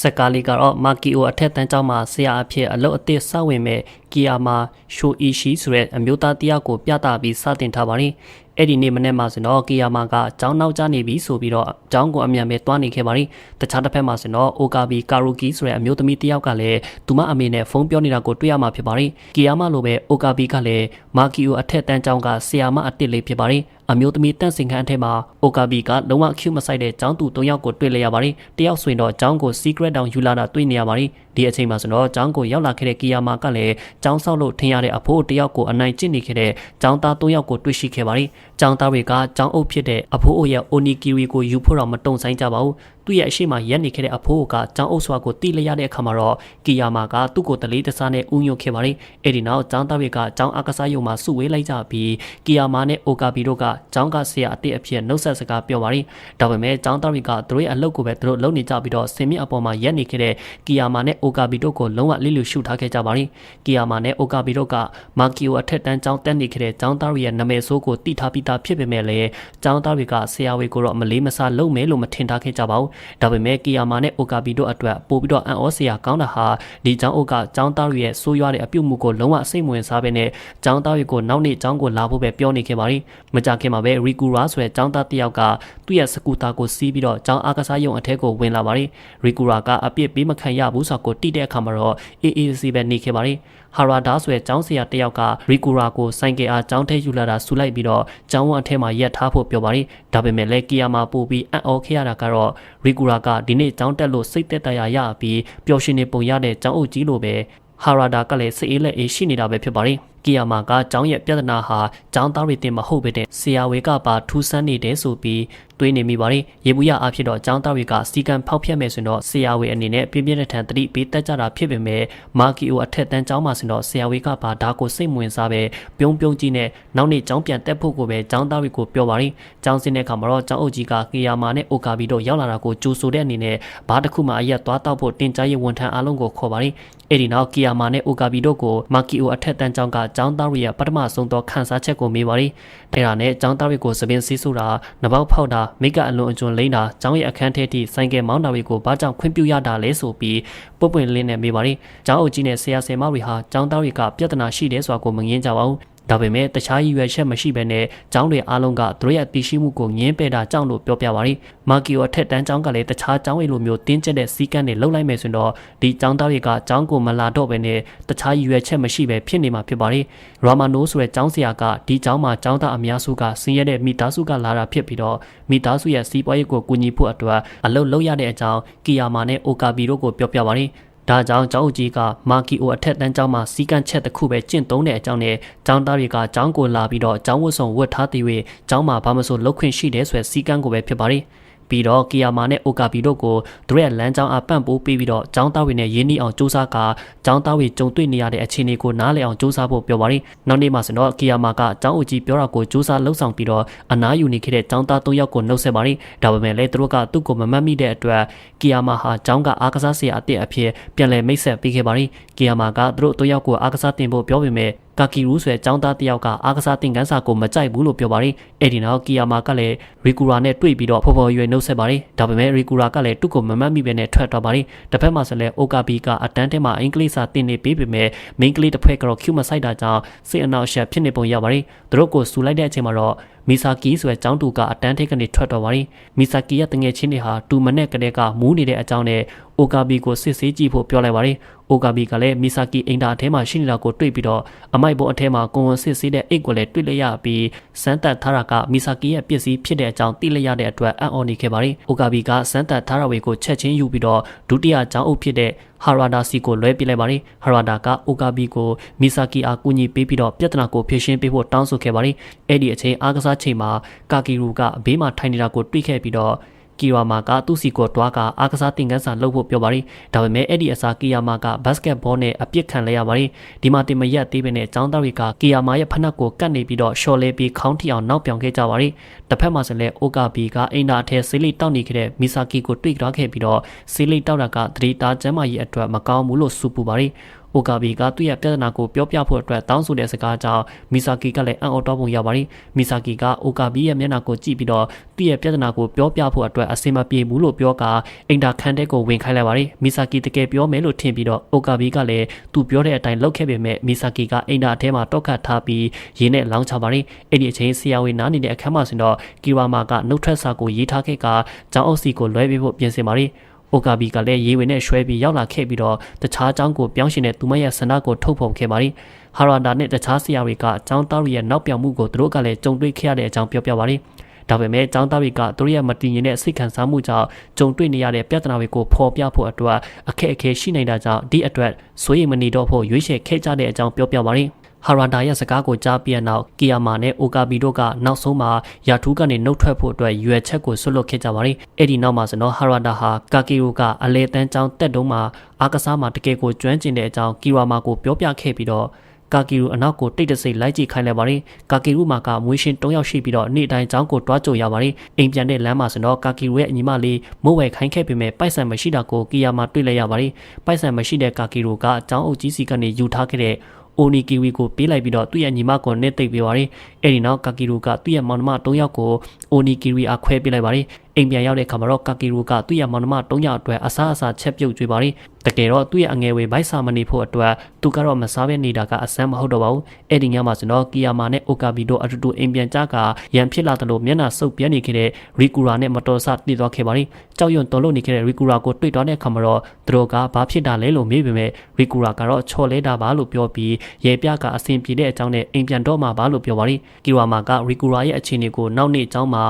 စက်ကားလေးကတော့မာကီအိုအထက်တန်းကျောင်းမှာဆရာအဖြစ်အလုပ်အသစ်စဝင်မဲ့ကီယာမာရှိုအီရှိဆိုတဲ့အမျိုးသားတစ်ယောက်ကိုပြသပြီးစတင်ထားပါတယ်။အဲ့ဒီနေ့မနေ့မှဆိုတော့ကီယာမာကကျောင်းနောက်ကျနေပြီဆိုပြီးတော့ကျောင်းကိုအမြန်ပဲတွားနေခဲ့ပါတယ်။တခြားတစ်ဖက်မှာဆိုတော့အိုကာဘီကာရူကီဆိုတဲ့အမျိုးသမီးတစ်ယောက်ကလည်းသူမအမေနဲ့ဖုန်းပြောနေတာကိုတွေ့ရမှာဖြစ်ပါတယ်။ကီယာမာလိုပဲအိုကာဘီကလည်းမာကီအိုအထက်တန်းကျောင်းကဆရာမအစ်စ်လေးဖြစ်ပါတယ်။အမျိုးသမီးတန့်စင်ခန်းအထက်မှာအိုကာဘီကလုံးဝ cue မဆိုင်တဲ့ကျောင်းသူ၃ယောက်ကိုတွေ့လျက်ရပါတယ်။တယောက်ဆိုရင်တော့ကျောင်းကို secret တောင်ယူလာတာတွေ့နေရပါတယ်။ဒီအချိန်မှာဆိုတော့ကျောင်းကိုရောက်လာခဲ့တဲ့ကီယာမာကလည်းကျောင်းဆောက်လို့ထင်ရတဲ့အဖိုးတယောက်ကိုအနိုင်ကျင့်နေခဲ့တဲ့ကျောင်းသား၃ယောက်ကိုတွေ့ရှိခဲ့ပါတယ်။ကျောင်းသားတွေကကျောင်းအုပ်ဖြစ်တဲ့အဖိုးအိုရဲ့ onikiri ကိုယူဖို့တော့မတုံဆိုင်ကြပါဘူး။သူ့ရဲ့အရှိမရက်နေခဲ့တဲ့အဖိုးကကျောင်းအုပ်စွာကိုတိလျရတဲ့အခါမှာတော့ကီယာမာကသူ့ကိုတလေးတစားနဲ့ဥညွတ်ခဲ့ပါတယ်။အဲဒီနောက်ကျောင်းသားတွေကကျောင်းအကစားရုံမှာစုဝေးလိုက်ကြပြီးကီယာမာနဲ့အိုကာဘီတို့ကကျောင်းကဆရာအစ်အဖြစ်နှုတ်ဆက်စကားပြောပါတယ်။ဒါပေမဲ့ကျောင်းသားတွေကသူတို့ရဲ့အလုပ်ကိုပဲသူတို့လုပ်နေကြပြီးတော့ဆင်မြင့်အပေါ်မှာရက်နေခဲ့တဲ့ကီယာမာနဲ့အိုကာဘီတို့ကိုလုံးဝလိလူရှုထားခဲ့ကြပါတယ်။ကီယာမာနဲ့အိုကာဘီတို့ကမာကီယိုအထက်တန်းကျောင်းတက်နေခဲ့တဲ့ကျောင်းသားတွေရဲ့နာမည်ဆိုးကိုတိထားပြီးသားဖြစ်ပေမဲ့လည်းကျောင်းသားတွေကဆရာဝေကိုတော့မလေးမစားလုပ်မယ်လို့မထင်ထားခဲ့ကြပါဘူး။ဒါပေမဲ့ကီယာမာနဲ့အိုကာဘီတို့အတွက်ပို့ပြီးတော့အန်အောစရာကောင်းတာဟာဒီကျောင်းအုပ်ကကျောင်းသားတွေရဲ့ဆိုးရွားတဲ့အပြုတ်မှုကိုလုံးဝစိတ်ဝင်စားပဲနဲ့ကျောင်းသားတွေကိုနောက်နေ့ကျောင်းကိုလာဖို့ပဲပြောနေခဲ့ပါရီမကြခင်မှာပဲရီကူရာဆိုတဲ့ကျောင်းသားတစ်ယောက်ကသူ့ရဲ့စကူတာကိုစီးပြီးတော့ကျောင်းအားကစားရုံအထက်ကိုဝင်လာပါရီရီကူရာကအပြစ်ပေးမခံရဘူးဆိုတော့တိတဲ့အခါမှာတော့အေးအေးစီပဲနေခဲ့ပါရီဟာရာဒါဆိုတဲ့ကျောင်းဆရာတယောက်ကရီကူရာကိုစိုင်ကယ်အားကျောင်းထဲယူလာတာဆူလိုက်ပြီးတော့ကျောင်းဝအထက်မှာရက်ထားဖို့ပြောပါရီဒါပေမဲ့လည်းကီယာမာပို့ပြီးအံ့ဩခဲ့ရတာကတော့ရီကူရာကဒီနေ့ကျောင်းတက်လို့စိတ်သက်သာရရပြီးပျော်ရွှင်နေပုံရတဲ့ကျောင်းအုပ်ကြီးလိုပဲဟာရာဒါကလည်းစိတ်အေးလက်အေးရှိနေတာပဲဖြစ်ပါတယ် ကီယာမာကကျောင်းရဲ့ပြဿနာဟာကျောင်းသားတွေတင်မဟုတ်ပဲတဲ့ဆရာဝေကပါထူးဆန်းနေတယ်ဆိုပြီးတွေးနေမိပါတယ်ရေဘူးရအဖြစ်တော့ကျောင်းသားတွေကစီကံဖောက်ဖျက်မယ်ဆိုရင်တော့ဆရာဝေအနေနဲ့ပြင်းပြင်းထန်ထန်တတိပေးတတ်ကြတာဖြစ်ပေမဲ့မာကီအိုအထက်တန်းကျောင်းမှာဆိုတော့ဆရာဝေကပါဒါကိုစိတ်ဝင်စားပဲပြုံးပြုံးကြီးနဲ့နောက်နေ့ကျောင်းပြန်တက်ဖို့ကိုပဲကျောင်းသားတွေကိုပြောပါတယ်ကျောင်းစင်းတဲ့အခါမှာတော့ကျောင်းအုပ်ကြီးကကီယာမာနဲ့အိုကာဘီတို့ရောက်လာတာကိုကြိုဆိုတဲ့အနေနဲ့ဘာတစ်ခုမှအရက်သွားတောက်ဖို့တင်ကြားရေးဝန်ထမ်းအားလုံးကိုခေါ်ပါတယ်အဲ့ဒီနောက်ကီယာမာနဲ့အိုကာဘီတို့ကိုမာကီအိုအထက်တန်းကျောင်းကကျောင်းသားတွေရဲ့ပထမဆုံးသောခန်းစားချက်ကိုမေးပါရီ။အဲ့ဒါနဲ့ကျောင်းသားတွေကိုစပင်းစီးဆူတာနဘောက်ဖောက်တာမိကအလွန်အကျွံလိမ့်တာကျောင်းရဲ့အခန်းထဲထိဆိုင်ကယ်မောင်းတာတွေကိုဘာကြောင့်ခွင့်ပြုရတာလဲဆိုပြီးပွပွင့်လင်းနဲ့မေးပါရီ။ကျောင်းအုပ်ကြီးနဲ့ဆရာဆယ်မတွေဟာကျောင်းသားတွေကပြဿနာရှိတယ်ဆိုတာကိုမငင်းကြပါဘူး။ ဒါပေမဲ့တခြားရည်ရွယ်ချက်မရှိဘဲနဲ့ကျောင်းတွေအားလုံးကသူတို့ရဲ့တည်ရှိမှုကိုငင်းပယ်တာကြောင့်လို့ပြောပြပါရီမာကီယိုအထက်တန်းကျောင်းကလည်းတခြားကျောင်းတွေလိုမျိုးတင်းကျပ်တဲ့စီးကမ်းတွေလှုပ်လိုက်မယ်ဆိုတော့ဒီကျောင်းသားတွေကကျောင်းကိုမလာတော့ဘဲနဲ့တခြားရည်ရွယ်ချက်မရှိဘဲဖြစ်နေမှာဖြစ်ပါရီရာမာနိုဆိုတဲ့ကျောင်းဆရာကဒီကျောင်းမှာကျောင်းသားအများစုကဆင်းရဲတဲ့မိသားစုကလာတာဖြစ်ပြီးတော့မိသားစုရဲ့စီးပွားရေးကိုကူညီဖို့အတွက်အလုပ်လုပ်ရတဲ့အကြောင်းကီယာမာနဲ့အိုကာဘီတို့ကိုပြောပြပါရီ ဒါကြောင့်ကျောင်းအကြီးကမာကီအိုအထက်တန်းကျောင်းမှာစီကန့်ချက်တစ်ခုပဲကျင့်သုံးတဲ့အကြောင်းနဲ့ကျောင်းသားတွေကကျောင်းကိုလာပြီးတော့ကျောင်းဝတ်ဆောင်ဝတ်ထားတဲ့၍ကျောင်းမှာဘာမှမဆိုလုပ်ခွင့်ရှိတယ်ဆိုတဲ့စီကန့်ကိုပဲဖြစ်ပါတယ်။ ပြီးတော့ကီယာမာနဲ့အိုကာဘီတို့ကိုသူရဲ့လမ်းကြောင်းအပန့်ပိုးပေးပြီးတော့ចောင်းသားတွေနဲ့ရင်းနှီးအောင်စူးစမ်းကာចောင်းသားတွေကြုံတွေ့နေရတဲ့အခြေအနေကိုနားလည်အောင်စူးစမ်းဖို့ပြောပါရီနောက်နေ့မှာဆိုတော့ကီယာမာကចောင်းအကြီးပြောတာကိုစူးစမ်းလှုပ်ဆောင်ပြီးတော့အနားယူနေခဲ့တဲ့ចောင်းသား၃ယောက်ကိုနှုတ်ဆက်ပါရီဒါပေမဲ့လည်းသူတို့ကသူ့ကိုမမှတ်မိတဲ့အတွက်ကီယာမာဟာចောင်းကအားကစားဆရာအစ်အဖြစ်ပြန်လည်မိတ်ဆက်ပေးခဲ့ပါရီကီယာမာကသူတို့၃ယောက်ကိုအားကစားတင်ဖို့ပြောပေမဲ့ ကာကီရူးဆိုတဲ့ចောင်းသားတယောက်ကအားကစားတင်ကန်းစာကိုမကြိုက်ဘူးလို့ပြောပါတယ်။အဲ့ဒီနောက်ကီယာမာကလည်းရီကူရာနဲ့တွေ့ပြီးတော့ဖော်ဖော်ရွယ်နှုတ်ဆက်ပါတယ်။ဒါပေမဲ့ရီကူရာကလည်းသူ့ကိုမမတ်မိပဲနဲ့ထွက်သွားပါတယ်။တစ်ဖက်မှာဆိုလည်းအိုကာဘီကအတန်းထဲမှာအင်္ဂလိပ်စာတင်နေပေးပေမဲ့မိန်းကလေးတစ်ဖွဲ့ကတော့ cue မဆိုင်တာကြောင့်စိတ်အနှောက်အယှက်ဖြစ်နေပုံရပါတယ်။သူတို့ကိုစူလိုက်တဲ့အချိန်မှာတော့ မီဆာကီဆိုတဲ့ចောင်းတူကအတန်းထိတ်ကနေထွက်တော်ပါရီမီဆာကီရဲ့တငယ်ချင်းတွေဟာတူမနဲ့ကလေးကမူးနေတဲ့အကြောင်းနဲ့အိုကာဘီကိုစစ်ဆေးကြည့်ဖို့ပြောလိုက်ပါရီအိုကာဘီကလည်းမီဆာကီအင်တာအထဲမှာရှိနေတာကိုတွေ့ပြီးတော့အမိုက်ပေါ်အထဲမှာကွန်ဝန်စစ်ဆေးတဲ့အိတ်ကိုလည်းတွေ့လိုက်ရပြီးစမ်းသက်ထားတာကမီဆာကီရဲ့ပစ္စည်းဖြစ်တဲ့အကြောင်းသိလိုက်ရတဲ့အတွက်အံ့ဩနေခဲ့ပါရီအိုကာဘီကစမ်းသက်ထားတာတွေကိုချက်ချင်းယူပြီးတော့ဒုတိယចောင်းအုပ်ဖြစ်တဲ့ ဟာရာဒါစီကိုလွဲပြလိုက်ပါတယ်ဟာရာဒါကအိုကာဘီကိုမီဆာကီအားကူညီပေးပြီးတော့ပြဿနာကိုဖြေရှင်းပေးဖို့တောင်းဆိုခဲ့ပါတယ်အဲ့ဒီအချိန်အားကစားချိန်မှာကာကီရူကဘေးမှာထိုင်နေတာကိုတွေ့ခဲ့ပြီးတော့ ကီယာမာကသူ့စီကိုတွားကအားကစားတင်ကန်းစာလုပ်ဖို့ပြောပါရီဒါပေမဲ့အဲ့ဒီအစားကီယာမာကဘတ်စကတ်ဘောနဲ့အပြစ်ခံလဲရပါရီဒီမှာတင်မရက်သေးပဲနဲ့ចောင်းသားတွေကကီယာမာရဲ့ဖနက်ကိုကတ်နေပြီးတော့ရှော်လဲပြီးခေါင်းထီအောင်နောက်ပြောင်ခဲ့ကြပါရီတစ်ဖက်မှာဆိုလဲအိုကာဘီကအင်တာအထက်ဆေးလိတောက်နေခဲ့တဲ့မီဆာကီကိုတွေ့ကြခဲ့ပြီးတော့ဆေးလိတောက်တာကသတိသားကျမ်းမာရေးအတွက်မကောင်းဘူးလို့စူပူပါရီ အိုကာဘီကသူ့ရဲ့ပြဿနာကိုပြောပြဖို့အတွက်တောင်းဆိုတဲ့စကားကြောင့်မီဆာကီကလည်းအံ့ဩတော့ပုံရပါတယ်မီဆာကီကအိုကာဘီရဲ့မျက်နှာကိုကြည့်ပြီးတော့သူ့ရဲ့ပြဿနာကိုပြောပြဖို့အတွက်အစင်မပြေဘူးလို့ပြောကာအင်တာခန်တဲ့ကိုဝင်ခိုင်းလိုက်ပါတယ်မီဆာကီတကယ်ပြောမယ်လို့ထင်ပြီးတော့အိုကာဘီကလည်းသူပြောတဲ့အတိုင်းလုပ်ခဲ့ပေမဲ့မီဆာကီကအင်တာအထဲမှာတောက်ခတ်ထားပြီးရင်းနဲ့လောင်းချပါတယ်အဲ့ဒီအချိန်ဆရာဝန်နားနေတဲ့အခန်းမှာဆိုတော့ကီဝါမာကနှုတ်ထွက်စာကိုရေးထားခဲ့ကကျောင်းအုပ်စီကိုလွဲပေးဖို့ပြင်ဆင်ပါတယ် အိုကာဘီကလည်းရေဝင်နဲ့ရွှဲပြီးရောက်လာခဲ့ပြီးတော့တခြားအကြောင်းကိုပြောင်းရှင်တဲ့သူမရဲ့ဆန္ဒကိုထုတ်ဖော်ခဲ့ပါတယ်။ဟာရာဒါနဲ့တခြားဆရာတွေကအကြောင်းသားတွေရဲ့နောက်ပြောင်မှုကိုသူတို့ကလည်းကြုံတွေ့ခဲ့ရတဲ့အကြောင်းပြောပြပါတယ်။ဒါပေမဲ့ចောင်းသားတွေကသူတို့ရဲ့မတည်ငြိမ်တဲ့စိတ်ခံစားမှုကြောင့်ကြုံတွေ့နေရတဲ့ပြဿနာတွေကိုဖော်ပြဖို့အတွက်အခက်အခဲရှိနေတာကြောင့်ဒီအတွက်စိုးရိမ်မနေတော့ဖို့ရွေးချယ်ခဲ့ကြတဲ့အကြောင်းပြောပြပါတယ်။ ဟာရာဒါရဲ့စကားကိုကြားပြီးနောက်ကီယာမာနဲ့အိုကာဘီတို့ကနောက်ဆုံးမှာယာထူးကနေနှုတ်ထွက်ဖို့အတွက်ရွယ်ချက်ကိုဆွတ်လွတ်ခဲ့ကြပါတယ်။အဲ့ဒီနောက်မှာဆိုတော့ဟာရာဒါဟာကာကီရိုကအလဲတန်းချောင်းတက်တုံးမှာအာကစားမှာတကယ်ကိုကျွမ်းကျင်တဲ့အကြောင်းကီဝါမာကိုပြောပြခဲ့ပြီးတော့ကာကီရူအနောက်ကိုတိတ်တဆိတ်လိုက်ကြည့်ခိုင်းလိုက်ပါတယ်။ကာကီရူမှာကမွေးရှင်၃ယောက်ရှိပြီးတော့နေ့တိုင်းကျောင်းကိုတွားကြုံရပါတယ်။အိမ်ပြန်တဲ့လမ်းမှာဆိုတော့ကာကီရူရဲ့အညီမလေးမိုးဝယ်ခိုင်းခဲ့ပေမဲ့ပိုက်ဆံမရှိတာကိုကီယာမှာတွေ့လိုက်ရပါတယ်။ပိုက်ဆံမရှိတဲ့ကာကီရူကကျောင်းအုပ်ကြီးစီကနေယူထားခဲ့တဲ့ အိုနီကီဝီကိုပေးလိုက်ပြီးတော့သူ့ရဲ့ညီမကိုနဲ့တိတ်ပေးပါတယ်။အဲဒီနောက်ကာကီရူကသူ့ရဲ့မောင်နှမ၃ယောက်ကိုအိုနီကီဝီအခွဲပေးလိုက်ပါတယ်။ အိမ်ပြန်ရောက်တဲ့အခါမှာတော့ကာကီရူကသူ့ရဲ့မောင်နှမ၃ယောက်အတွက်အစားအစာချက်ပြုတ်ကြွေးပါတယ်။တကယ်တော့သူ့ရဲ့အငယ်ဝေဘိုက်စာမနေဖို့အတွက်သူကတော့မစားဘဲနေတာကအဆန်းမဟုတ်တော့ပါဘူး။အဲဒီညမှာဆိုတော့ကီယာမာနဲ့အိုကာဘီတို့အတူတူအိမ်ပြန်ကြကရန်ဖြစ်လာတယ်လို့မျက်နှာစုပ်ပြဲနေခဲ့တဲ့ရီကူရာနဲ့မတော်ဆတည်သွားခဲ့ပါတယ်။ကြောက်ရွံ့တော်လို့နေခဲ့တဲ့ရီကူရာကိုတွေ့တော့တဲ့အခါမှာတော့သူတို့ကဘာဖြစ်တာလဲလို့မေးပေမဲ့ရီကူရာကတော့ချော်လဲတာပါလို့ပြောပြီးရဲပြကအဆင်ပြေတဲ့အကြောင်းနဲ့အိမ်ပြန်တော့မှာပါလို့ပြောပါတယ်။ကီဝါမာကရီကူရာရဲ့အခြေအနေကိုနောက်နေ့အကြောင်းမှာ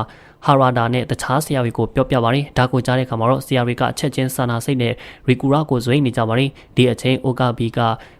ဟာရာဒါနဲ့တခြားဆရာတွေကိုပြောပြပါတယ်ဒါကိုကြားတဲ့အခါမှာတော့ဆရာတွေကအချက်ချင်းစာနာစိတ်နဲ့ရီကူရာကိုဇွိနေကြပါတယ်ဒီအချိန်အိုကာဘီက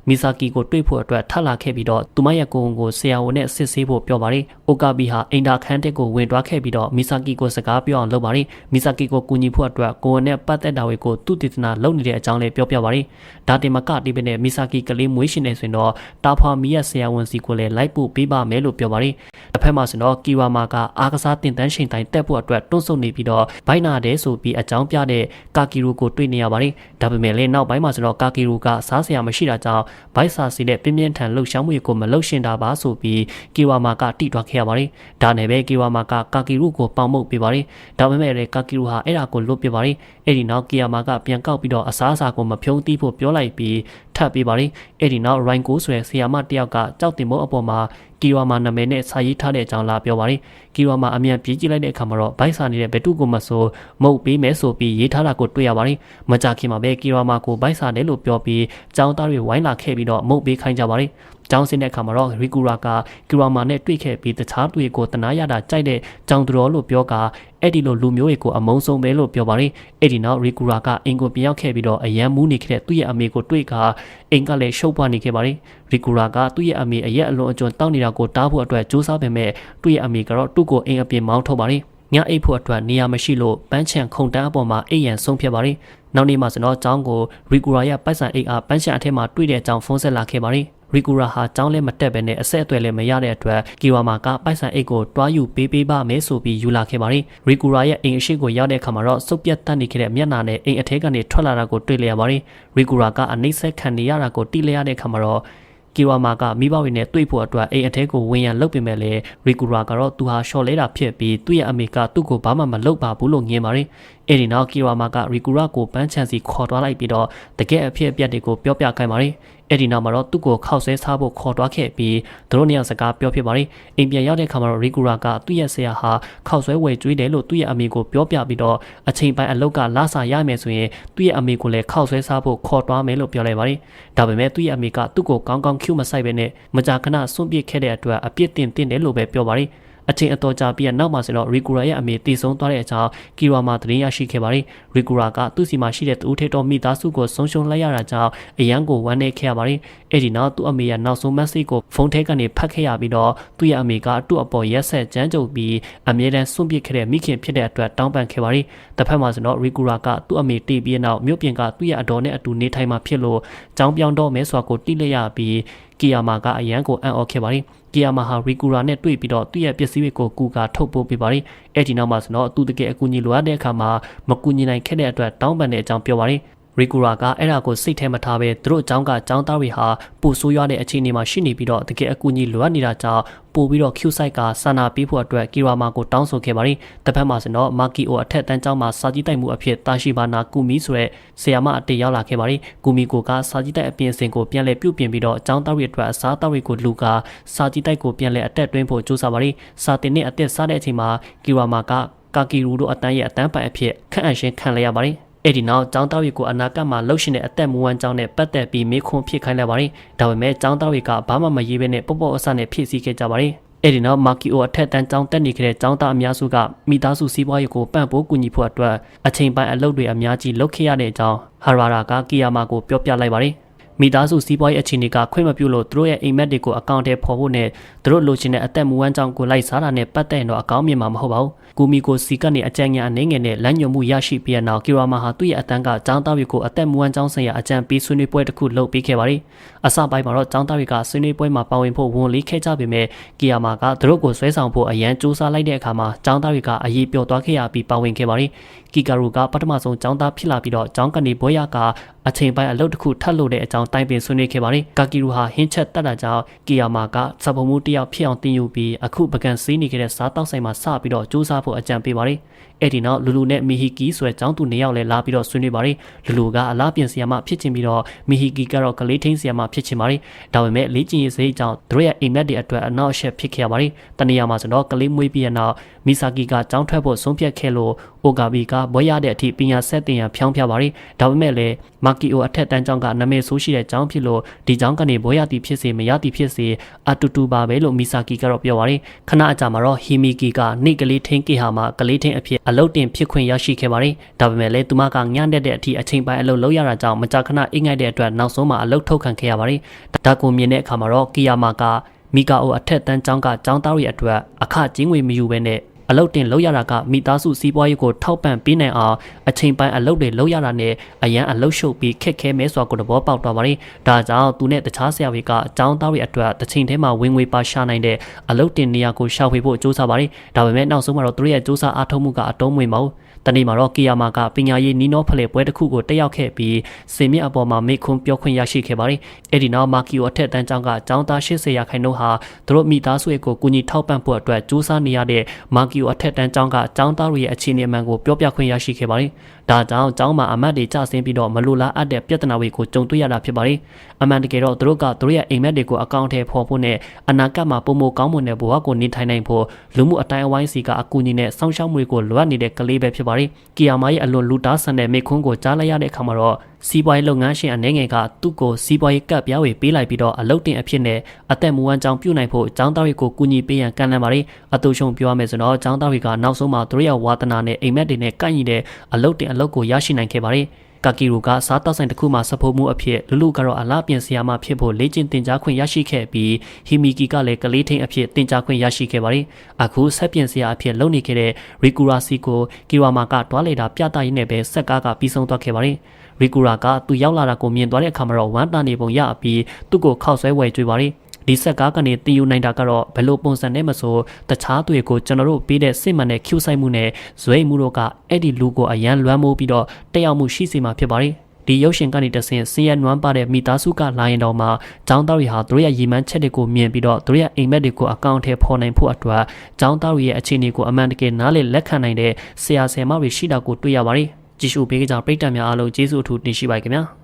မီဆာကီကိုတွေ့ဖို့အတွက်ထပ်လာခဲ့ပြီးတော့သူမရဲ့ကိုယ်ကိုဆရာဝန်နဲ့စစ်ဆေးဖို့ပြောပါတယ်အိုကာဘီဟာအင်တာခန်းတက်ကိုဝင်တွားခဲ့ပြီးတော့မီဆာကီကိုစကားပြောအောင်လုပ်ပါတယ်မီဆာကီကိုကူညီဖို့အတွက်ကိုယ်နဲ့ပတ်သက်တာတွေကိုသူတည်တနာလုပ်နေတဲ့အကြောင်းလေးပြောပြပါတယ်ဒါတင်မကတိပနဲ့မီဆာကီကလေးမွေးရှင်နေဆိုရင်တော့တာဖာမီရဲ့ဆရာဝန်စီကိုလည်းလိုက်ပို့ပေးပါမယ်လို့ပြောပါတယ်တစ်ဖက်မှာဆိုတော့ကီဝါမာကအားကစားတင်တန်းချိန်တိုင်းတက်ဖို့အတွက်တွန်းဆုတ်နေပြီးတော့ဘိုင်နာတဲ့ဆိုပြီးအကြောင်းပြတဲ့ကာကီရူကိုတွေ့နေရပါတယ်ဒါပေမဲ့လည်းနောက်ပိုင်းမှာဆိုတော့ကာကီရူကစားစရာမရှိတာကြောင့်ဘိုက်ဆာစီနဲ့ပြင်းပြင်းထန်လှုပ်ရှားမှုကိုမလှုပ်ရှင်တာပါဆိုပြီးကီဝါမာကတိတွားခဲ့ရပါတယ်ဒါနဲ့ပဲကီဝါမာကကာကီရူကိုပေါင်မှုတ်ပေးပါတယ်ဒါပေမဲ့လည်းကာကီရူဟာအဲ့ဒါကိုလွတ်ပြပါတယ်အဲ့ဒီနောက်ကီယာမာကပြန်ကောက်ပြီးတော့အစားအစာကိုမဖြုံးသီးဖို့ပြောလိုက်ပြီးထပ်ပေးပါတယ်အဲ့ဒီနောက်ရိုင်ကိုဆိုတဲ့ဆီယာမတယောက်ကကြောက်တင်မို့အပေါ်မှာကီဝါမာနာမည်နဲ့စာရေးထားတဲ့အကြောင်းလာပြောပါတယ်ကီဝါမာအမြန်ပြေးကြည့်လိုက်တဲ့အခါမှာတော့ဘိုက်စာနေတဲ့ဘက်တုကိုမဆိုမုတ်ပေးမယ်ဆိုပြီးရေးထားတာကိုတွေ့ရပါတယ်မကြခင်မှာပဲကီဝါမာကိုဘိုက်စာတယ်လို့ပြောပြီးចောင်းသားတွေဝိုင်းလာခဲ့ပြီးတော့မုတ်ပေးခိုင်းကြပါတယ်ကျောင်းစင်းတဲ့အခါမှာတော့ရီကူရာကကီရာမာနဲ့တွေ့ခဲ့ပြီးတခြားသူတွေကိုတနာရတာကြိုက်တဲ့ကျောင်းတော်လို့ပြောကအဲ့ဒီလိုလူမျိုးတွေကိုအမုန်းဆုံးပဲလို့ပြောပါတယ်အဲ့ဒီနောက်ရီကူရာကအင်ကိုပြန်ရောက်ခဲ့ပြီးတော့အယံမူးနေခဲ့တဲ့သူ့ရဲ့အမေကိုတွေ့ကအင်ကလည်းရှုပ်ပွားနေခဲ့ပါတယ်ရီကူရာကသူ့ရဲ့အမေအရက်အလွန်အကျွံတောင်းနေတာကိုတားဖို့အတွက်ကြိုးစားပေမဲ့သူ့ရဲ့အမေကတော့သူ့ကိုအင်အပြင်မောင်းထုတ်ပါတယ်ညအိတ်ဖို့အတွက်နေရာမရှိလို့ပန်းချံခုံတန်းအပေါ်မှာအိတ်ရန်ဆုံးဖြတ်ပါတယ်။နောက်နေ့မှဆိုတော့ကျောင်းကိုရီကူရာရဲ့ပိုက်ဆံအိတ်အားပန်းချံအထက်မှာတွေ့တဲ့အကြောင်းဖုန်းဆက်လာခဲ့ပါတယ်။ ရီကူရာဟာကျောင်းလဲမတက်ဘဲနဲ့အဆက်အသွယ်လည်းမရတဲ့အတွက်ကီဝါမာကပိုက်ဆံအိတ်ကိုတွားယူပေးပေးပါမယ်ဆိုပြီးယူလာခဲ့ပါတယ်။ရီကူရာရဲ့အိမ်အရှိကိုရောက်တဲ့အခါမှာတော့စုပ်ပြတ်တက်နေခဲ့တဲ့မျက်နှာနဲ့အိမ်အထဲကနေထွက်လာတာကိုတွေ့လျက်ပါတယ်။ရီကူရာကအနှိမ့်ဆက်ခံနေရတာကိုတိလျက်တဲ့အခါမှာတော့ကီဝါမာကမိဘတွေနဲ့တွေ့ဖို့အတွက်အိမ်အထဲကိုဝင်ရန်လုပ်ပေမဲ့လည်းရီကူရာကတော့သူဟာရှော့လဲတာဖြစ်ပြီးသူ့ရဲ့အမေကသူ့ကိုဘာမှမလုပ်ပါဘူးလို့ငြင်းပါတယ်။အဲဒီနောက်ကီဝါမာကရီကူရာကိုပန်းချန်စီခေါ်သွားလိုက်ပြီးတော့တကယ်အဖြစ်အပျက်တွေကိုပြောပြခိုင်းပါတယ်။အဲ့ဒီနောက်မှာတော့သူ့ကိုခောက်ဆဲစားဖို့ခေါ်သွားခဲ့ပြီးသူတို့နှစ်ယောက်စကားပြောဖြစ်ပါတယ်အိမ်ပြန်ရောက်တဲ့အခါမှာတော့ရီကူရာကသူ့ရဲ့ဆရာဟာခောက်ဆွဲဝယ်ကျွေးတယ်လို့သူ့ရဲ့အမေကိုပြောပြပြီးတော့အချိန်ပိုင်းအလုတ်ကလာစာရမယ်ဆိုရင်သူ့ရဲ့အမေကိုလည်းခောက်ဆွဲစားဖို့ခေါ်သွားမယ်လို့ပြောလိုက်ပါတယ်ဒါပေမဲ့သူ့ရဲ့အမေကသူ့ကိုကောင်းကောင်းကျူမဆိုင်ပဲနဲ့မကြာခဏစွန့်ပစ်ခဲ့တဲ့အတွက်အပြစ်တင်တင်တယ်လို့ပဲပြောပါတယ် အချိန်အတော်ကြာပြီးနောက်မှာဆိုတော့ရီကူရာရဲ့အမေတည်ဆုံးသွားတဲ့အကြောင်းကီရာမှာသတင်းရရှိခဲ့ပါတယ်ရီကူရာကသူ့စီမှာရှိတဲ့သူထေတော်မိသားစုကိုဆုံးရှုံးလိုက်ရတာကြောင့်အရန်ကိုဝမ်းနည်းခဲ့ရပါတယ်အဲ့ဒီနောက်သူ့အမေရဲ့နောက်ဆုံး message ကိုဖုန်းထဲကနေဖတ်ခဲ့ရပြီးတော့သူ့ရဲ့အမေကသူ့အပေါ်ရက်ဆက်ကြမ်းကြုတ်ပြီးအမြဲတမ်းစွန့်ပစ်ခဲ့တဲ့မိခင်ဖြစ်တဲ့အတွက်တောင်းပန်ခဲ့ပါတယ်တစ်ဖက်မှာဆိုတော့ရီကူရာကသူ့အမေတီးပြီးနောက်မြို့ပြင်ကသူ့ရဲ့အတော်နဲ့အတူနေထိုင်မှဖြစ်လို့ကြောင်းပြောင်းတော့မဲစွာကိုတိလိုက်ရပြီးကီယာမာကအရန်ကိုအံ့ဩခဲ့ပါတယ် ကီယာမာဟာရီကူရာနဲ့တွေ့ပြီးတော့သူ့ရဲ့ပစ္စည်းတွေကိုကူကာထုတ်ပိုးပေးပါတယ်အဲ့ဒီနောက်မှာဆိုတော့သူတကယ်အကူအညီလိုအပ်တဲ့အခါမှာမကူညီနိုင်ခဲ့တဲ့အတွက်တောင်းပန်တဲ့အကြောင်းပြောပါတယ် ရီကူရာကအဲ့ဒါကိုစိတ်ထဲမထားပဲသူတို့အကြောင်းကចောင်းသားတွေဟာပူဆိုးရွားတဲ့အခြေအနေမှာရှိနေပြီးတော့တကယ်အကူအညီလိုအပ်နေတာကြောင့်ပို့ပြီးတော့ Q site ကစာနာပေးဖို့အတွက်ကီရာမာကိုတောင်းဆိုခဲ့ပါတယ်။တစ်ဖက်မှာဆိုတော့မာကီအိုအထက်တန်းကျောင်းမှာစာကြည့်တိုက်မှုအဖြစ်တာရှိဘာနာကူမီဆိုတဲ့ဆီယာမအတေရောက်လာခဲ့ပါတယ်။ကူမီကိုကစာကြည့်တိုက်အပြင်အစင်ကိုပြန်လည်ပြုပြင်ပြီးတော့အကြောင်းသားတွေအတွက်အစားအသောက်တွေကိုလူကစာကြည့်တိုက်ကိုပြန်လည်အတက်တွင်းဖို့ကြိုးစားပါတယ်။စာတင်နဲ့အသက်စားတဲ့အချိန်မှာကီရာမာကကာကီရူတို့အတန်းရဲ့အတန်းပိုင်အဖြစ်ခန့်အပ်ရှင်ခံလိုက်ရပါတယ်။ အဲ့ဒီနောက်ចောင်းသားတွေကိုအနာကမှာလှုပ်ရှင်တဲ့အသက်မူဝမ်းကြောင်းနဲ့ပတ်သက်ပြီးမေခွန်းဖြစ်ခိုင်းလိုက်ပါတယ်။ဒါပေမဲ့ចောင်းသားတွေကဘာမှမရေးဘဲနဲ့ပေါ့ပေါ့အဆနဲ့ဖြည့်ဆည်းခဲ့ကြပါတယ်။အဲ့ဒီနောက်မာကီအိုအထက်တန်းကျောင်းတက်နေခဲ့တဲ့ကျောင်းသားအများစုကမိသားစုစီးပွားရေးကိုပံ့ပိုးကူညီဖို့အတွက်အချိန်ပိုင်းအလုပ်တွေအများကြီးလုပ်ခဲ့ရတဲ့အကြောင်းဟာရာရာကကီယာမာကိုပြောပြလိုက်ပါတယ်။မိသားစုစီးပွားရေးအခြေအနေကခွင့်မပြုလို့သူတို့ရဲ့အိမ်မက်တွေကိုအကောင့်ထဲပေါ်ဖို့နဲ့သူတို့လိုချင်တဲ့အသက်မူဝမ်းကြောင်းကိုလိုက်စားတာနဲ့ပတ်သက်ရင်တော့အကောင်းမြင်မှာမဟုတ်ပါဘူး။ ကူမီကိုစီကနေအကြံဉာဏ်အနေငယ်နဲ့လမ်းညွှန်မှုရရှိပြီးတဲ့နောက်ကီရာမာဟာသူ့ရဲ့အတန်းကចောင်းသားတွေကိုအသက်မူဝမ်းကြောင်းဆိုင်ရာအကြံပေးဆွေးနွေးပွဲတစ်ခုလုပ်ပေးခဲ့ပါတယ်။အစပိုင်းမှာတော့ចောင်းသားတွေကဆွေးနွေးပွဲမှာပါဝင်ဖို့ဝန်လေးခဲ့ကြပေမဲ့ကီယာမာကသူတို့ကိုဆွဲဆောင်ဖို့အရန်စူးစမ်းလိုက်တဲ့အခါမှာចောင်းသားတွေကအရေးပြောသွားခဲ့ရပြီးပါဝင်ခဲ့ပါတယ်။ကီကာရူကပထမဆုံးចောင်းသားဖြစ်လာပြီးတော့ចောင်းကနေဘွဲရကအချိန်ပိုင်းအလုပ်တစ်ခုထပ်လုပ်တဲ့အကြောင်းတိုင်ပင်ဆွေးနွေးခဲ့ပါတယ်။ကာကီရူဟာဟင်းချက်တက်တာကြောင့်ကီယာမာကစပုံမှုတယောက်ဖြစ်အောင်တင်ယူပြီးအခုပကံစီးနေခဲ့တဲ့စားတောက်ဆိုင်မှာစပြီးတော့စူးစမ်း ဖို့အကြံပေးပါတယ်။ အဲ့ဒီနောက်လူလူနဲ့မီဟီကီဆိုတဲ့ចောင်းသူနှစ်ယောက်လည်းလာပြီးတော့ဆွေးနွေးပါတယ်။လူလူကအလားပြင်ဆီယာမဖြစ်ချင်ပြီးတော့မီဟီကီကတော့ကလေးထင်းဆီယာမဖြစ်ချင်ပါတယ်။ဒါပေမဲ့လေ့ကျင့်ရေးစိတ်အကြောင်းသူတို့ရဲ့အိမ်မက်တွေအတွက်အနောက်အရှက်ဖြစ်ခဲ့ရပါတယ်။တနေရာမှာဆိုတော့ကလေးမွေးပြီးတဲ့နောက်မီဆာကီကចောင်းထွက်ဖို့ဆုံးဖြတ်ခဲ့လို့အိုဂါဘီကဘွဲရတဲ့အထိပညာဆက်တင်ရန်ဖြောင်းပြပါတယ်။ဒါပေမဲ့လည်းမာကီအိုအထက်တန်းကျောင်းကနာမည်ဆိုးရှိတဲ့ကျောင်းဖြစ်လို့ဒီကျောင်းကနေဘွဲရသည်ဖြစ်စေမရသည်ဖြစ်စေအတူတူပါပဲလို့မီဆာကီကတော့ပြောပါတယ်။ခဏအကြာမှာတော့ဟီမီကီကနှိကလေးထင်းကေဟာမှာကလေးထင်းအဖြစ်အလုတ်တင်ဖြစ်ခွင့်ရရှိခဲ့ပါတယ်။ဒါပေမဲ့လည်းသူမကညံ့တဲ့အထိအချိန်ပိုင်းအလုပ်လုပ်ရတာကြောင့်မကြာခဏအိတ်ငိုက်တဲ့အတွက်နောက်ဆုံးမှာအလုပ်ထုတ်ခံခဲ့ရပါတယ်။ဒါကိုမြင်တဲ့အခါမှာတော့ကီယာမာကမီကာအိုအထက်တန်းကျောင်းကကျောင်းသားတွေအတွက်အခကျင်းငွေမယူဘဲနဲ့ အလုတ်တင်လောက်ရတာကမိသားစုစီးပွားရေးကိုထောက်ပံ့ပေးနိုင်အောင်အချိန်ပိုင်းအလုတ်တွေလောက်ရတာနဲ့အရန်အလုတ်ရှုပ်ပြီးခက်ခဲမဲစွာကိုသဘောပေါက်သွားပါတယ်။ဒါကြောင့်သူနဲ့တခြားဆရာတွေကအကြောင်းသားတွေအတွက်တစ်ချိန်တည်းမှာဝင်ငွေပါရှာနိုင်တဲ့အလုတ်တင်နေရာကိုရှာဖွေဖို့စူးစမ်းပါတယ်။ဒါပေမဲ့နောက်ဆုံးမှာတော့သူတို့ရဲ့စူးစမ်းအားထုတ်မှုကအတုံးမွေမဟုတ်တနေ့မှာတော့ကီယာမာကပညာရေးနီနောဖလှယ်ပွဲတစ်ခုကိုတက်ရောက်ခဲ့ပြီးစင်မြအပေါ်မှာမိခွန်းပြောခွင့်ရရှိခဲ့ပါတယ်။အဲဒီနောက်မာကီယိုအထက်တန်းကျောင်းကကျောင်းသား80ရာခိုင်နှုန်းဟာသူတို့မိသားစုရဲ့ကိုကူညီထောက်ပံ့ဖို့အတွက်စူးစမ်းနေရတဲ့မာကီယိုအထက်တန်းကျောင်းကကျောင်းသားတွေရဲ့အခြေအနေအမှန်ကိုပြောပြခွင့်ရရှိခဲ့ပါတယ်။ ဒါကြောင့်ကျောင်းမှာအမတ်တွေကြဆင်းပြီးတော့မလိုလားအပ်တဲ့ပြဿနာတွေကိုကြုံတွေ့ရတာဖြစ်ပါတယ်။အမှန်တကယ်တော့သူတို့ကသူတို့ရဲ့အိမ်မက်တွေကိုအကောင့်ထဲပေါ်ဖို့နဲ့အနာဂတ်မှာပုံမကောင်းမွန်တဲ့ဘဝကိုနေထိုင်နိုင်ဖို့လူမှုအတိုင်းအဝိုင်းစီကအကူအညီနဲ့စောင့်ရှောက်မှုတွေကိုလိုအပ်နေတဲ့ကလေးပဲဖြစ်ပါတယ်။ကီယာမာရဲ့အလွန်လူတားဆန်တဲ့မိခွန်းကိုကြားလိုက်ရတဲ့အခါမှာတော့စီးပွားရေးလုပ်ငန်းရှင်အနေငယ်ကသူ့ကိုစီးပွားရေးကပ်ပြားဝေပေးလိုက်ပြီးတော့အလုတ်တင်အဖြစ်နဲ့အသက်မူဝမ်းကြောင်းပြုနိုင်ဖို့အကြောင်းသားတွေကိုကူညီပေးရန်ကန့်လန့်ပါတယ်အတူရှုံပြောရမယ်ဆိုတော့အကြောင်းသားတွေကနောက်ဆုံးမှာသူတို့ရဲ့ဝါသနာနဲ့အိမ်မက်တွေနဲ့ကန့်ညီတဲ့အလုတ်တင်အလုတ်ကိုရရှိနိုင်ခဲ့ပါတယ်ကာကီရူကစားတောက်ဆိုင်တစ်ခုမှစဖို့မှုအဖြစ်လူလူကတော့အလားပြင်ဆရာမဖြစ်ဖို့လေ့ကျင့်သင်ကြားခွင့်ရရှိခဲ့ပြီးဟီမီကီကလည်းကလေးထင်းအဖြစ်သင်ကြားခွင့်ရရှိခဲ့ပါတယ်။အခုဆက်ပြင်ဆရာအဖြစ်လုပ်နေခဲ့တဲ့ရီကူရာစီကိုကီဝါမာကတွားလေတာပြသရင်းနဲ့ပဲဆက်ကားကပြီးဆုံးသွားခဲ့ပါတယ်။ရီကူရာကသူရောက်လာတာကိုမြင်သွားတဲ့အခါမှာတော့ဝမ်းတာနေပုံရပြီးသူ့ကိုခောက်ဆွဲဝယ်ကြွေးပါတယ်။ ဒီဆက်ကားကနေတင်ယူနိုင်တာကတော့ဘယ်လိုပုံစံနဲ့မဆိုတခြားတွေကိုကျွန်တော်တို့ပေးတဲ့စစ်မှန်တဲ့ Q ဆိုင်မှုနဲ့ဇွဲမှုတို့ကအဲ့ဒီလူကိုအရန်လွမ်းမိုးပြီးတော့တက်ရောက်မှုရှိစေမှာဖြစ်ပါတယ်ဒီရုပ်ရှင်ကနေတဆင့်ဆင်းရဲနွမ်းပါတဲ့မိသားစုကလာရင်တော့မှចောင်းသားတွေဟာသူတို့ရဲ့ရည်မှန်းချက်တွေကိုမြင်ပြီးတော့သူတို့ရဲ့အိမ်မက်တွေကိုအကောင့်ထဲပေါ်နိုင်ဖို့အတွက်ចောင်းသားတွေရဲ့အခြေအနေကိုအမှန်တကယ်နားလည်လက်ခံနိုင်တဲ့ဆရာဆရာမတွေရှိတာကိုတွေ့ရပါတယ်ကြည့်ရှုပေးကြတဲ့ပရိသတ်များအားလုံးကျေးဇူးအထူးတင်ရှိပါခင်ဗျာ